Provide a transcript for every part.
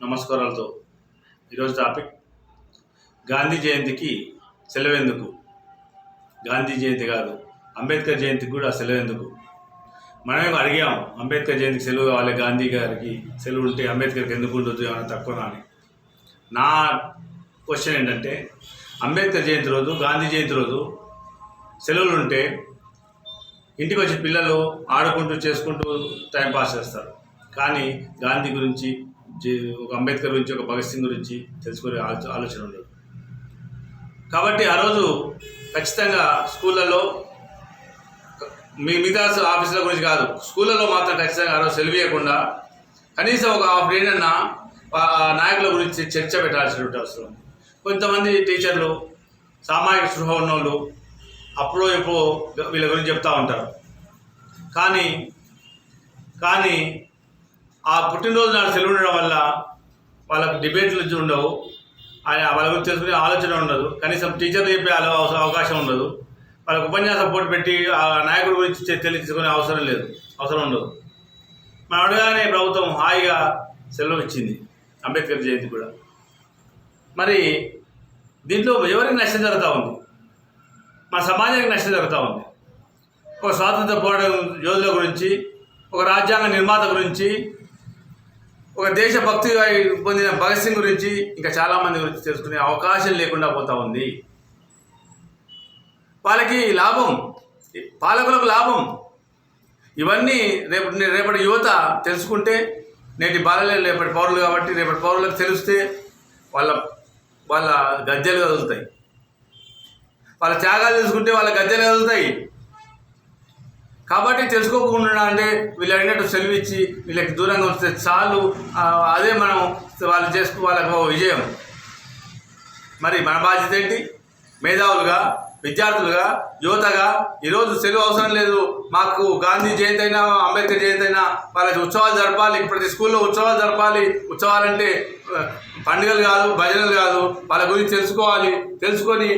నమస్కారాలతో ఈరోజు టాపిక్ గాంధీ జయంతికి సెలవు ఎందుకు గాంధీ జయంతి కాదు అంబేద్కర్ జయంతికి కూడా సెలవు ఎందుకు మనమే అడిగాం అంబేద్కర్ జయంతికి సెలవు కావాలి గాంధీ గారికి సెలవు ఉంటే అంబేద్కర్కి ఎందుకు ఉండదు ఏమైనా తక్కువ అని. నా క్వశ్చన్ ఏంటంటే అంబేద్కర్ జయంతి రోజు గాంధీ జయంతి రోజు సెలవులు ఉంటే ఇంటికి వచ్చి పిల్లలు ఆడుకుంటూ చేసుకుంటూ టైం పాస్ చేస్తారు. కానీ గాంధీ గురించి ఒక అంబేద్కర్ గురించి ఒక భగత్ సింగ్ గురించి తెలుసుకునే ఆలో- ఆలోచన ఉండదు కాబట్టి ఆ రోజు ఖచ్చితంగా స్కూళ్ళలో మీ మిగతా ఆఫీసుల గురించి కాదు స్కూళ్ళలో మాత్రం ఖచ్చితంగా ఆ రోజు సెలవు ఇవ్వకుండా కనీసం ఒక హాఫ్ డే అన్న నాయకుల గురించి చర్చ పెట్టాల్సినటువంటి అవసరం. కొంతమంది టీచర్లు సామాజిక స్పృహ ఉన్నోళ్ళు అప్పుడో ఎప్పుడో వీళ్ళ గురించి చెప్తూ ఉంటారు. కానీ కానీ ఆ పుట్టినరోజు నాడు సెలవు ఉండడం వల్ల వాళ్ళకు డిబేట్లు ఉండవు. ఆయన వాళ్ళ గురించి తెలుసుకునే ఆలోచన ఉండదు. కనీసం టీచర్లు చెప్పే అవస- అవకాశం ఉండదు. వాళ్ళకు ఉపన్యాసం పోటీ పెట్టి ఆ నాయకుడి గురించి తె- అవసరం లేదు. అవసరం ఉండదు. మనం అడగానే ప్రభుత్వం హాయిగా సెలవు ఇచ్చింది. అంబేద్కర్ జయంతి కూడా. మరి దీంట్లో ఎవరికి నష్టం జరుగుతూ ఉంది? మన సమాజానికి నష్టం జరుగుతూ ఉంది. ఒక స్వాతంత్ర పోరాటం యోధుల గురించి ఒక రాజ్యాంగ నిర్మాత గురించి ఒక దేశభక్తి పొందిన భగత్ సింగ్ గురించి ఇంకా చాలామంది గురించి తెలుసుకునే అవకాశం లేకుండా పోతా ఉంది. వాళ్ళకి లాభం పాలకులకు లాభం. ఇవన్నీ రేపు రేపటి యువత తెలుసుకుంటే నేటి బాలలే రేపటి పౌరులు కాబట్టి రేపటి పౌరులకు తెలిస్తే వాళ్ళ వాళ్ళ గద్దెలు కదులుతాయి వాళ్ళ త్యాగాలు తెలుసుకుంటే వాళ్ళ గద్దెలు కదులుతాయి కాబట్టి తెలుసుకోకుండా అంటే వీళ్ళు అడిగినట్టు సెలవు ఇచ్చి వీళ్ళకి దూరంగా వస్తే చాలు. అదే మనం వాళ్ళు చేసుకో వాళ్ళకు ఓ విజయం. మరి మన బాధ్యత ఏంటి? మేధావులుగా విద్యార్థులుగా యువతగా ఈరోజు సెలవు అవసరం లేదు. మాకు గాంధీ జయంతి అయినా అంబేద్కర్ జయంతి అయినా వాళ్ళకి ఉత్సవాలు జరపాలి. ప్రతి స్కూల్లో ఉత్సవాలు జరపాలి. ఉత్సవాలంటే పండుగలు కాదు భజనలు కాదు. వాళ్ళ గురించి తెలుసుకోవాలి. తెలుసుకొని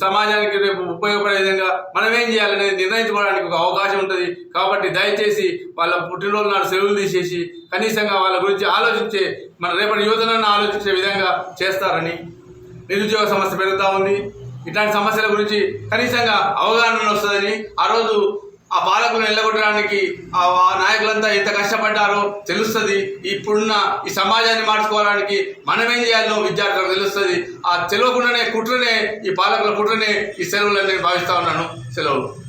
సమాజానికి రేపు ఉపయోగపడే విధంగా మనం ఏం చేయాలనేది నిర్ణయించుకోవడానికి ఒక అవకాశం ఉంటుంది. కాబట్టి దయచేసి వాళ్ళ పుట్టినరోజు నాడు సెలవులు తీసేసి కనీసంగా వాళ్ళ గురించి ఆలోచించే మన రేపటి యువతనನ್ನು ఆలోచించే విధంగా చేస్తారని నిరుద్యోగ సమస్య పెరుగుతూ ఉంది. ఇట్లాంటి సమస్యల గురించి కనీసంగా అవగాహన వస్తుందని ఆ రోజు ఆ పాలకులను వెళ్ళగొట్టడానికి ఆ నాయకులంతా ఎంత కష్టపడ్డారో తెలుస్తుంది. ఇప్పుడున్న ఈ సమాజాన్ని మార్చుకోవడానికి మనం ఏం చేయాలో విద్యార్థులకు తెలుస్తుంది. ఆ తెలియకుండానే కుట్రనే ఈ పాలకుల కుట్రనే ఈ సెలవులు నేను భావిస్తా ఉన్నాను. సెలవులు.